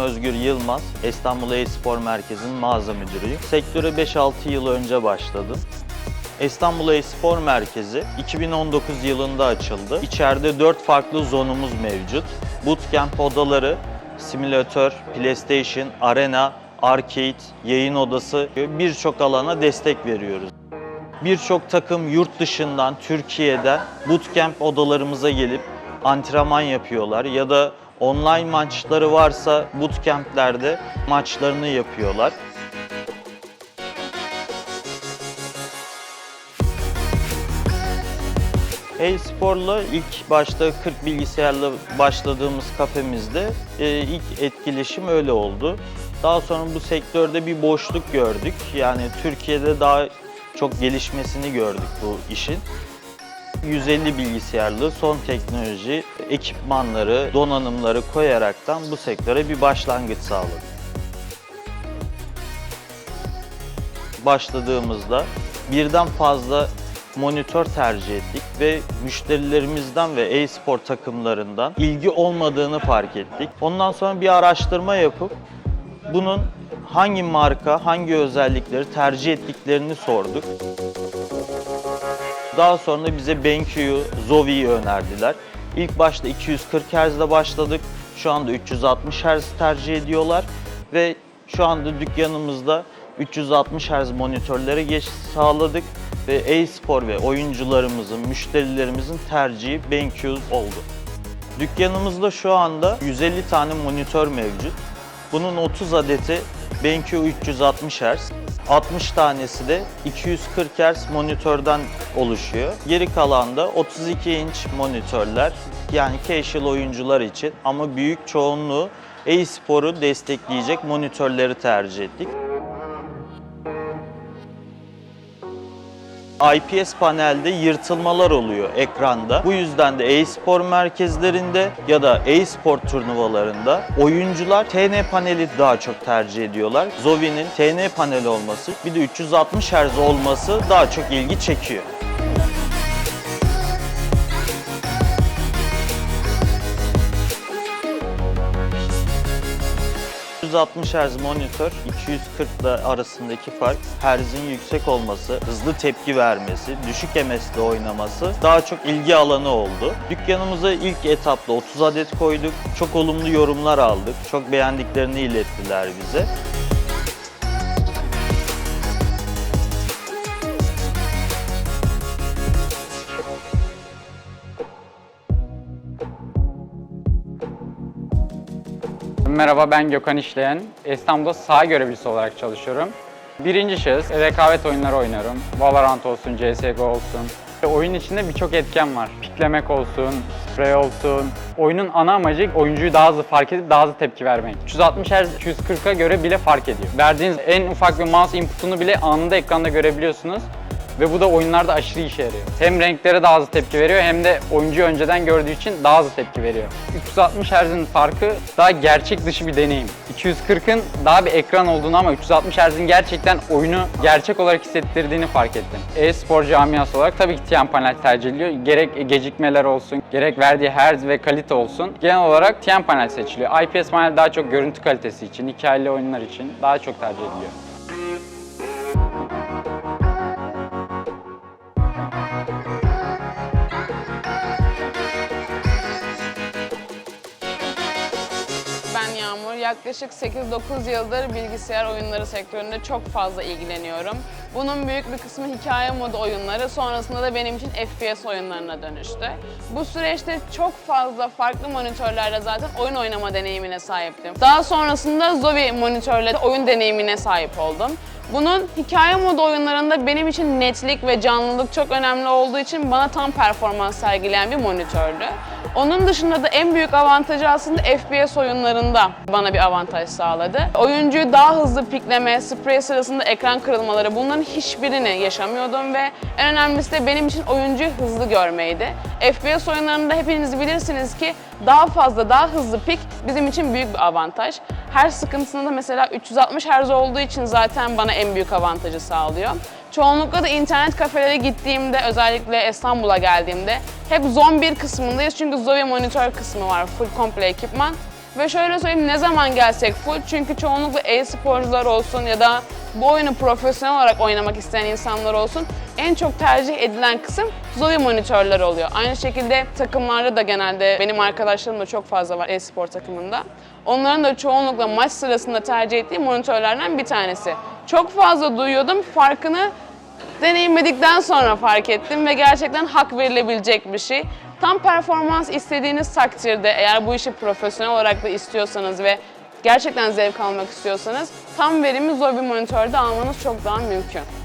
Özgür Yılmaz. İstanbul E-Spor Merkezi'nin mağaza müdürüyüm. Sektöre 5-6 yıl önce başladım. İstanbul E-Spor Merkezi 2019 yılında açıldı. İçeride 4 farklı zonumuz mevcut. Bootcamp odaları, simülatör, PlayStation, arena, arcade, yayın odası birçok alana destek veriyoruz. Birçok takım yurt dışından, Türkiye'den bootcamp odalarımıza gelip antrenman yapıyorlar ya da online maçları varsa bootcamp'lerde maçlarını yapıyorlar. E-sporla ilk başta 40 bilgisayarla başladığımız kafemizde e, ilk etkileşim öyle oldu. Daha sonra bu sektörde bir boşluk gördük. Yani Türkiye'de daha çok gelişmesini gördük bu işin. 150 bilgisayarlı son teknoloji ekipmanları, donanımları koyaraktan bu sektöre bir başlangıç sağladık. Başladığımızda birden fazla monitör tercih ettik ve müşterilerimizden ve e-spor takımlarından ilgi olmadığını fark ettik. Ondan sonra bir araştırma yapıp bunun hangi marka, hangi özellikleri tercih ettiklerini sorduk. Daha sonra bize BenQ'yu, Zovi'yi önerdiler. İlk başta 240 Hz'de başladık. Şu anda 360 Hz tercih ediyorlar ve şu anda dükkanımızda 360 Hz monitörlere geç sağladık ve e-spor ve oyuncularımızın, müşterilerimizin tercihi BenQ oldu. Dükkanımızda şu anda 150 tane monitör mevcut. Bunun 30 adeti BenQ 360 Hz, 60 tanesi de 240 Hz monitörden oluşuyor. Geri kalan da 32 inç monitörler yani casual oyuncular için ama büyük çoğunluğu e-sporu destekleyecek monitörleri tercih ettik. IPS panelde yırtılmalar oluyor ekranda. Bu yüzden de e-spor merkezlerinde ya da e-spor turnuvalarında oyuncular TN paneli daha çok tercih ediyorlar. Zovi'nin TN paneli olması bir de 360 Hz olması daha çok ilgi çekiyor. 160 Hz monitör, 240 ile arasındaki fark Hz'in yüksek olması, hızlı tepki vermesi, düşük MS'de oynaması daha çok ilgi alanı oldu. Dükkanımıza ilk etapta 30 adet koyduk. Çok olumlu yorumlar aldık. Çok beğendiklerini ilettiler bize. Merhaba ben Gökhan İşleyen. İstanbul'da saha görevlisi olarak çalışıyorum. Birinci şahıs rekabet oyunları oynuyorum. Valorant olsun, CSGO olsun. Oyun içinde birçok etken var. Piklemek olsun, spray olsun. Oyunun ana amacı oyuncuyu daha hızlı fark edip daha hızlı tepki vermek. 360 Hz 240'a göre bile fark ediyor. Verdiğiniz en ufak bir mouse inputunu bile anında ekranda görebiliyorsunuz. Ve bu da oyunlarda aşırı işe yarıyor. Hem renklere daha hızlı tepki veriyor hem de oyuncu önceden gördüğü için daha hızlı tepki veriyor. 360 Hz'in farkı daha gerçek dışı bir deneyim. 240'ın daha bir ekran olduğunu ama 360 Hz'in gerçekten oyunu gerçek olarak hissettirdiğini fark ettim. E-spor camiası olarak tabii ki TN panel tercih ediliyor. Gerek gecikmeler olsun, gerek verdiği herz ve kalite olsun. Genel olarak TN panel seçiliyor. IPS panel daha çok görüntü kalitesi için, hikayeli oyunlar için daha çok tercih ediliyor. Ben Yağmur. Yaklaşık 8-9 yıldır bilgisayar oyunları sektöründe çok fazla ilgileniyorum. Bunun büyük bir kısmı hikaye modu oyunları, sonrasında da benim için FPS oyunlarına dönüştü. Bu süreçte çok fazla farklı monitörlerle zaten oyun oynama deneyimine sahiptim. Daha sonrasında Zovi monitörle oyun deneyimine sahip oldum. Bunun hikaye modu oyunlarında benim için netlik ve canlılık çok önemli olduğu için bana tam performans sergileyen bir monitördü. Onun dışında da en büyük avantajı aslında FPS oyunlarında bana bir avantaj sağladı. Oyuncuyu daha hızlı pikleme, sprey sırasında ekran kırılmaları bunların hiçbirini yaşamıyordum ve en önemlisi de benim için oyuncuyu hızlı görmeydi. FPS oyunlarında hepiniz bilirsiniz ki daha fazla, daha hızlı pik bizim için büyük bir avantaj. Her sıkıntısında da mesela 360 Hz olduğu için zaten bana en büyük avantajı sağlıyor. Çoğunlukla da internet kafelere gittiğimde, özellikle İstanbul'a geldiğimde hep Zone 1 kısmındayız çünkü Zoe monitör kısmı var, full komple ekipman. Ve şöyle söyleyeyim ne zaman gelsek full çünkü çoğunlukla e-sporcular olsun ya da bu oyunu profesyonel olarak oynamak isteyen insanlar olsun en çok tercih edilen kısım Zoe monitörler oluyor. Aynı şekilde takımlarda da genelde benim arkadaşlarım da çok fazla var e-spor takımında. Onların da çoğunlukla maç sırasında tercih ettiği monitörlerden bir tanesi. Çok fazla duyuyordum farkını deneyimledikten sonra fark ettim ve gerçekten hak verilebilecek bir şey. Tam performans istediğiniz takdirde eğer bu işi profesyonel olarak da istiyorsanız ve gerçekten zevk almak istiyorsanız tam verimi Zoe bir monitörde almanız çok daha mümkün.